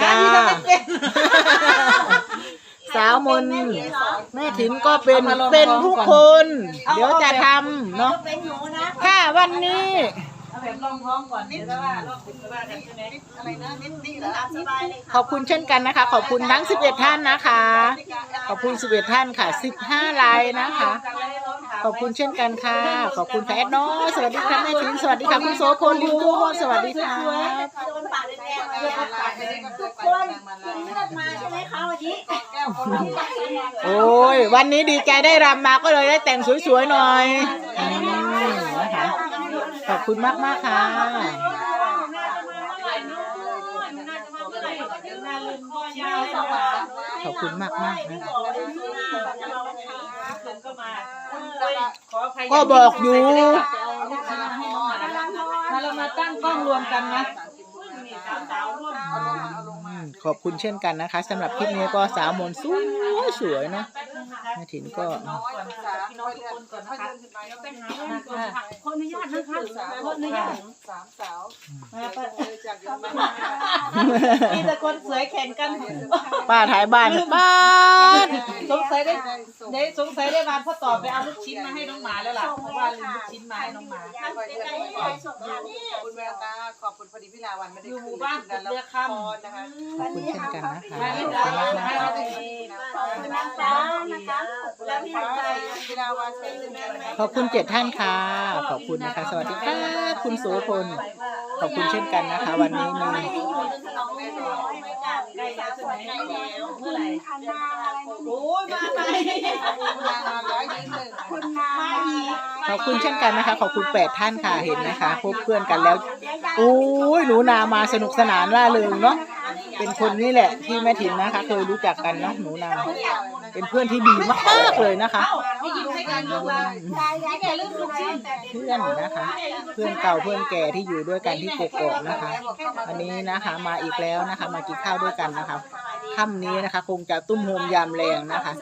จ้าที่ทำไม่เป็นสาวมนแม่ถินก็เป็นเป็นทุกคน เดี๋ยวจะทำเนาะเป็นหนูนะถ้าวันนี้เอาแบบลองท้องก่อนเดี๋ยวจะว่าลองติดว่ากันใช่ไหมอะไรนะนิดนี่เหรอตามสบายเลยค่ะขอบคุณเช่นกันนะคะ ขอบคุณทั้ง 11 ท่านนะคะ ขอบคุณ 11 ท่านค่ะ 15ไลน์นะคะ ขอบคุณเช่นกันค่ะ ขอบคุณค่ะแอดน้อยสวัสดีค่ะแม่ถินสวัสดีค่ะคุณโสพลลิวทุกคนสวัสดีค่ะ โดนปากแดงๆเลยทุกคนกินเลือดมาใช่ไหมคะวันนี้โอ้ยวันนี้ดีใจได้รำมาก็เลยได้แต่งสวยๆหน่อยอืมนะคะขอบคุณมากมากๆค่ะ ขอบคุณมากมากๆนะก็บอกอยู่มาเรามาตั้งกล้องรวมกันนะ อืมขอบคุณเช่นกันนะคะสำหรับคลิปนี้ก็สาวมนสวยสวยเนาะแม่ถินก็ขออนุญาตนะคะขออนุญาตสามสาวมีแต่คนสวยแข่งกันป้าถ่ายบ้านบ้านสงสัยได้ได้สงสัยได้มาพ่อต่อไปเอาลูกชิ้นมาให้น้องหมาแล้วล่ะเพราะว่าลืมลูกชิ้นมาให้น้องหมาคุณแววตาขอบคุณพอดีพี่ลาวันไม่ได้อยู่หมู่บ้านกุดเรือคำนะคะขอบคุณเช่นกันนะคะมาขเล่อนบดาคุณวมากให้ๆเราค่ะได้ขอบคุณนะคะนะคะ แล้วพี่ใจพี่ลาวันเป็นยังไงขอบคุณเจ็ดท่านค่ะ ขอบคุณนะคะ สวัสดีค่ะ คุณโสพล ขอบคุณเช่นกันนะคะ วันนี้มี ใกล้แล้วใช่ไหมเมื่อไหร่โอ้ยมาไหมคุณนาขอบคุณเช่นกันนะคะ ขอบคุณแปดท่านค่ะเห็นนะคะ พบเพื่อนกันแล้วโอ้ยหนูนามาสนุกสนานล่าเริงเนาะเป็นคนนี่แหละที่แม่ถิ่นนะคะ เคยรู้จักกันเนาะหนูนาเป็นเพื่อนที่ดีมากๆเลยนะคะเลยยายยายแกลืมลูกชิ้นเพื่อนนะคะ เพื่อนเก่าเพื่อนแก่ที่อยู่ด้วยกันที่กกอกนะคะ วันนี้นะคะ มาอีกแล้วนะคะ มากินข้าวด้วยกันนะคะค่ำนี้นะคะ คงจะตุ้มโฮมยามแรงนะคะ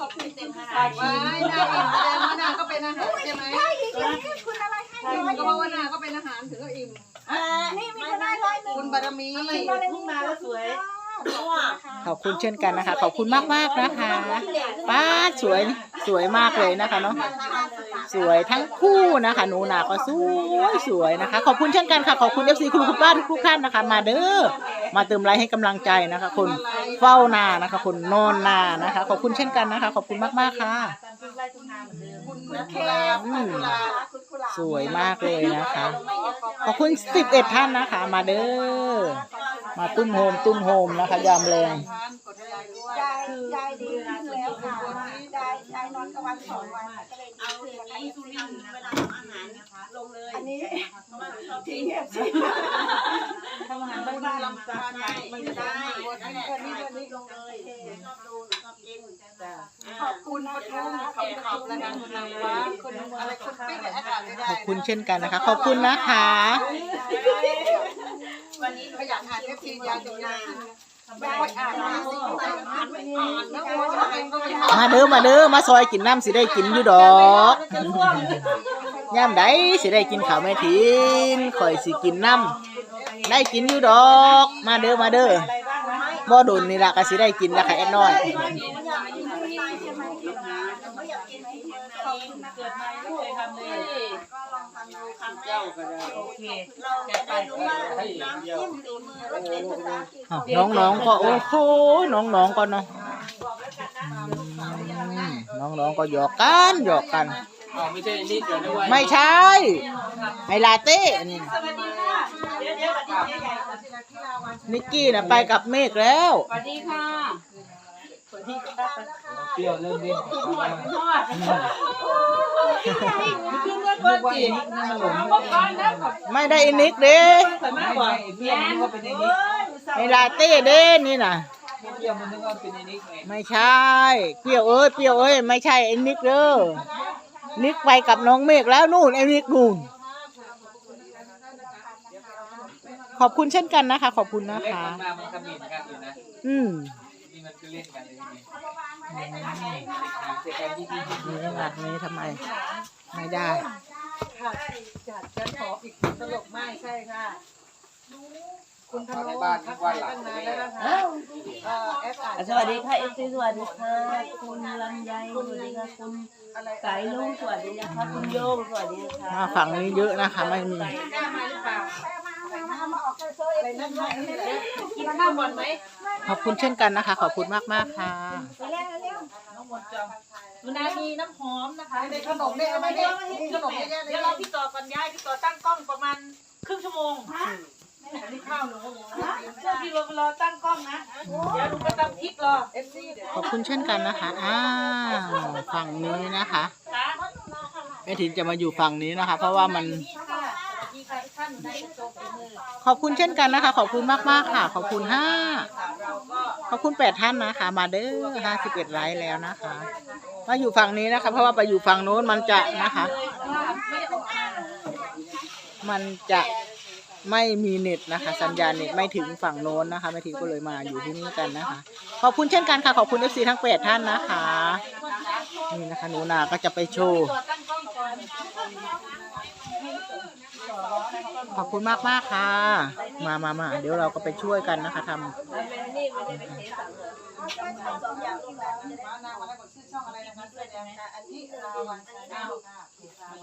ขอบคุณเต็มค่ะปลาชีนนาอิ่มแสดงว่านาก็เป็นอาหารใช่ไหมคุณอะไรให้ก็เพราะว่านาก็เป็นอาหารถึงก็อิ่มนี่มีคนได้ร้อยหนึ่งคุณบารมีลูกมาแล้วสวย ขอบคุณเช่นกันนะคะ ขอบคุณมากๆนะคะป้าดสวยสวยมากเลยนะคะเนาะสวยทั้งคู่นะคะหนูนาก็สวยสวยนะคะ ขอบคุณเช่นกันค่ะ ขอบคุณเอฟซีคุณคุณป้าทุกๆท่านนะคะ มาเด้อมาเติมไลค์ให้กำลังใจนะคะ คนเฝ้านานะคะ คนนอนนานะคะ ขอบคุณเช่นกันนะคะ ขอบคุณมากๆค่ะคุณกุลาอืมคุณกุหลาบสวยมากเลยนะคะ ขอบคุณสิบเอ็ดท่านนะคะ มาเด้อ มาตุ้มโฮมตุ้มโฮมนะคะ ยามแรงทานกดใจด้วยยายยายดีขึ้นแล้วค่ะยายยายนอนกลางวันสองวันก็เลยดีขึ้นแล้วค่ะสุรินทร์เวลาทำอาหารนะคะลงเลยอันนี้ทิ้งเอฟซีทำอาหารบ้านๆลำใช่ใช่ไม่ได้นั่นแหละวันนี้วันนี้ลงเลยชอบดูชอบกินขอบคุณนะคะขอบคุณขอบคุณนะคะคุณนางฟ้าคุณอะไรคุณปิ๊กอากาศไม่ได้ขอบคุณเช่นกันนะคะ ขอบคุณนะคะวันนี้ข ยานเอฟซียายจะยายได้อ่านมาสิอ่านไม่อ่านแล้วโอ้ยอะไรก็ไม่มาเด้อมาเด้อมาซอยกินน้ำสิได้กินอยู่ดอกย่ามใดสิได้กินข้าวแม่ทินข่อยสิกินน้ำได้กินอยู่ดอก มาเด้อมาเด้อบ่โดนนี่ละก็สิได้กินละค่ะแอดน้อย เกิดมาไม่เคยทำเลยก็ลองทำดูครั้งแรกโอเคเราจะได้รู้ว่าน้ำจิ้มฝีมือรสเด็ดภาษาอังกฤษอ้าวน้องๆก็โอ้โหน้องๆก็เนาะอืมน้องๆก็หยอกกันหยอกกันไม่ใช่นี่เกิดด้วยไม่ใช่ไฮลาเต้อันนี้สวัสดีค่ะเดี๋ยวเดี๋ยวสวัสดีใหญ่สวัสดีค่ะนิกกี้น่ะไปกับเมฆแล้ว สวัสดีค่ะ เปรี้ยวเริ่มดิ้นทอดทอดขึ้นเมื่อก่อนจีเมื่อก่อนนะขอบไม่ได้อินิกเด้ใส่มากกว่าเปรี้ยวมันก็เป็นในนี้ไฮลาเต้เด้นี่น่ะเปรี้ยวมันนึกว่าเป็นในนี้ไงไม่ใช่เปรี้ยวเอ้ยเปรี้ยวเอ้ยไม่ใช่ไอ้นิกเด้อนิกไปกับน้องเมฆแล้วนู่นไอ้นิกนู่นขอบคุณเช่นกันนะคะ ขอบคุณนะเล่นคะมันมามันขมิ้นกัน อยู่นะอืมนี่มันก็เล่นกันเลยนี่เสร็จกันที่ที่ที่มีขนาดนี้ทำไม ไม่ได้ ค่ะจัดจะขออีกตลกไม่ใช่ค่ะ คุณธมาในนูบ้านทัทุกกวัทานยหลังตั้งเลนานยแล้วนะคะเอ่อแอปอ่านสวัสดีค่ะเอฟซีสวัสดีค่ะคุณลำไยสวัสดีค่ะคุณอะไรไก่ลุงสวัสดีนะคะคุณโยงสวัสดีค่ะมาฝั่งนี้เยอะนะคะไม่มีกล้ามาหรือเปล่า อะไรนั่นไม่นี่แหละกินข้าวก่อนไหมขอบคุณเช่นกันนะคะ ขอบคุณมากมากๆค่ะน้องหมดจอมหนูนามีน้ำหอมนะคะในขนมเนี่ยไม่ได้ขนมเยอะแยะเลยเดี๋ยวเราพี่ต่อก่อนย้ายพี่ต่อตั้งกล้องประมาณครึ่งชั่วโมงอันนี้ข้าวหนูเชื่อพี่รอรอตั้งกล้องนะเดี๋ยวหนูไปตำพริกรอเอฟซีเดี๋ยวขอบคุณเช่นกันนะคะอ้าวฝั่งนี้นะคะค่ะแม่ถินจะมาอยู่ฝั่งนี้นะคะ เพราะว่ามันนี่ค่ะสวัส หนูได้โจมฝีมือขอบคุณเช่นกันนะคะ ขอบคุณมากมากๆค่ะ ขอบคุณห้าเราก็ขอบคุณแปดท่านนะคะ มาเด้อห้าสิบเอ็ดไลค์แล้วนะคะ มาอยู่ฝั่งนี้นะคะ เพราะว่าไปอยู่ฝั่งโน้นมันจะนะคะ ไม่ได้ออกมามันจะไม่มีเน็ตนะคะ สัญญาณเน็ตไม่ถึงฝั่งโน้นนะคะแม่ทีก็เลยมาอยู่ที่นี่กันนะคะ ขอบคุณเช่นกันค่ะ ขอบคุณเอฟซีทั้งแปดท่านนะคะ นี่นะคะหนูนาก็จะไปโชว์ ตั้งกล้องก่อน ขอบคุณมากมากค่ะ มามามาเดี๋ยวเราก็ไปช่วยกันนะคะทำมานาวันแรกกดชื่อช่องอะไรนะคะเสื้อแดงค่ะอันที่ลาวันชาแนลค่ะ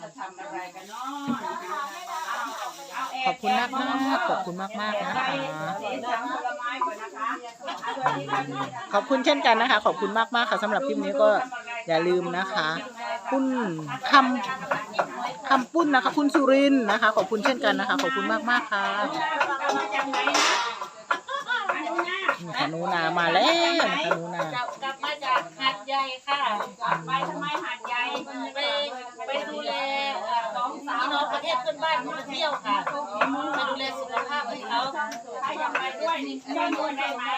จะทำอะไรกันเนาะขอบคุณมากมากขอบคุณมากมากนะคะขอบคุณเช่นกันนะคะ ขอบคุณมากมากค่ะสำหรับคลิปนี้ก็อย่าลืมนะคะ คุณคำ คำปุ้นนะคะ คุณสุรินนะคะ ขอบคุณเช่นกันนะคะ ขอบคุณมากมากค่ะนี่ค่ะนูนามาแล้วนะคะนูนากลับมาจากหาดใหญ่ค่ะไปทำไมหาดใหญ่ไปไปดูแลเอ่อน้องสาวน้องประเทศเพื่อนบ้านมาเที่ยวค่ะไปดูแลสุขภาพให้เขา ถ้าอยากได้วยนี่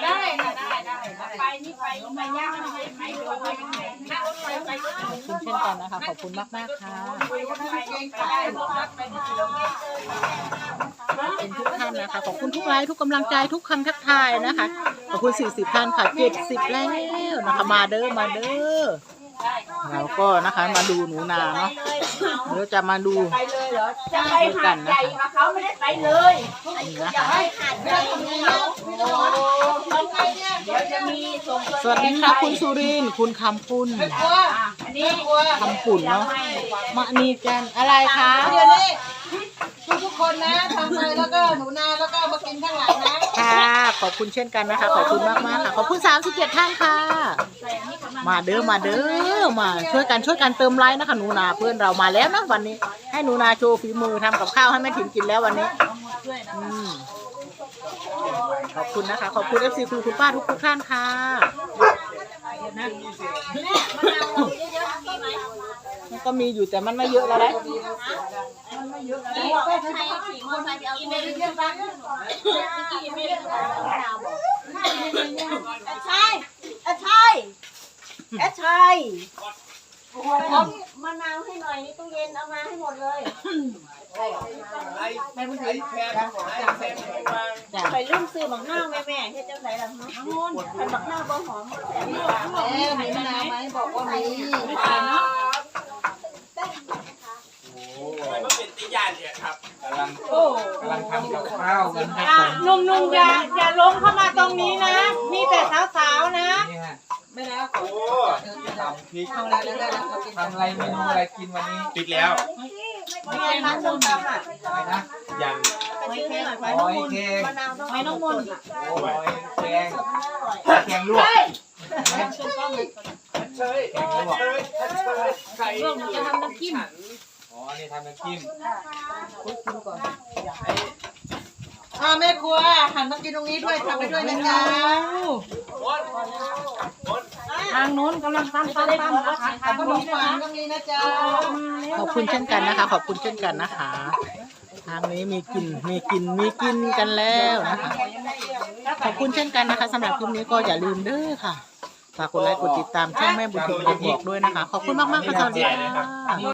ได้ค่ะได้ได้ไปนี่ไปไปย่ากไม่ไหมไปยังไงถ้ารถไฟไปก็ขอบคุณเช่นกันนะคะ ขอบคุณมากมากๆค่ะ ไปได้รถไปที่กิโลเมตรขอบคุณทุกท่านนะคะ ขอบคุณทุกไลค์ทุกกำลังใจทุกคำทักทายนะคะ ขอบคุณ 40 ท่านค่ะ 70 แล้วนะคะ มาเด้อ มาเด้อ เราก็นะคะมาดูหนูนาเนาะเดี๋ยวจะมาดูไปเลยเหรอจะไปด้วยหากันดนะใหญ่คะค่ะเขาไม่ได้ไปเลยนี่นะคะไปหาดใหญ่ของเขาเดี๋ยวจะมีส่งตัวสวัสดีค่ะคุณสุรินทร์คุณคำปุ้นกลัวอันนี้กลัวคำปุ่นเนาะมะนีจันอะไรคะเดี๋ยวนี้ทุกทุกคนนะทำไปแล้วก็หนูนาแล้วก็มากินข้างหลังนะค่ะ ขอบคุณเช่นกันนะคะ ขอบคุณมากมากค่ะ ขอบคุณ 37 ท่านค่ะ มาเด้อ มาเด้อ มาช่วยกันช่วยกันเติมไลค์นะคะหนูนาเพื่อนเรามาแล้วนะวันนี้ ให้หนูนาโชว์ฝีมือทำกับข้าวให้แม่ถิ่นกินแล้ววันนี้อขอบคุณนะคะ ขอบคุณเอฟซีคุณคุณป้าทุกทุกท่านค่ะ ก็มีอยู่แต่มันไม่เยอะแล้วนะใช่ใช่ใช่มะนาวให้หน่อยนี่ตู้เย็นเอามาให้หมดเลยจ้ะไปลืมซื้อบักนาวแม่แม่เฮ็ดจังไดล่ะฮะไปบักนาวบ่หอมแซ่บเอ๊ะมีมะนาวไหมบอกว่ามี กำลังกำลังทำกับข้าวกันให้ผมหนุ่มๆอย่าอย่าลงเข้ามาตรงนี้นะ มีแต่สาวๆนะ นี่ฮะไม่แล้วขอทำพริกเอาอะไรแล้วได้แล้วเรากินทำอะไรเมนูอะไรกินวันนี้ปิดแล้วไม่ใช่ร้านส้มตำอะอะไรนะยังไปซื้อให้หน่อยไปหอยแครงมะนาวต้องไปน้องมนต์โอ้ยแครงแครงลวกแครงลวกพวกหนูจะทำน้ำจิ้ม อ๋อนี่ทำน้ำจิ้มอ่าแม่ครัวหันมากินตรงนี้ด้วยทำไปด้วยนะจ๊ะทางนู้นกำลังตั้มตั้มตั้มนะคะขนมปังก็มีนะจ๊ะขอบคุณเช่นกันนะคะ ขอบคุณเช่นกันนะคะ ทางนี้มีกินมีกินมีกินกันแล้วนะคะขอบคุณเช่นกันนะคะสำหรับคลิปนี้ก็อย่าลืมเด้อค่ะฝากกดไลค์กดติดตามช่องแม่บุญถึงบอกด้วยนะคะ ขอบคุณมากๆค่ะสวัสดีค่ะ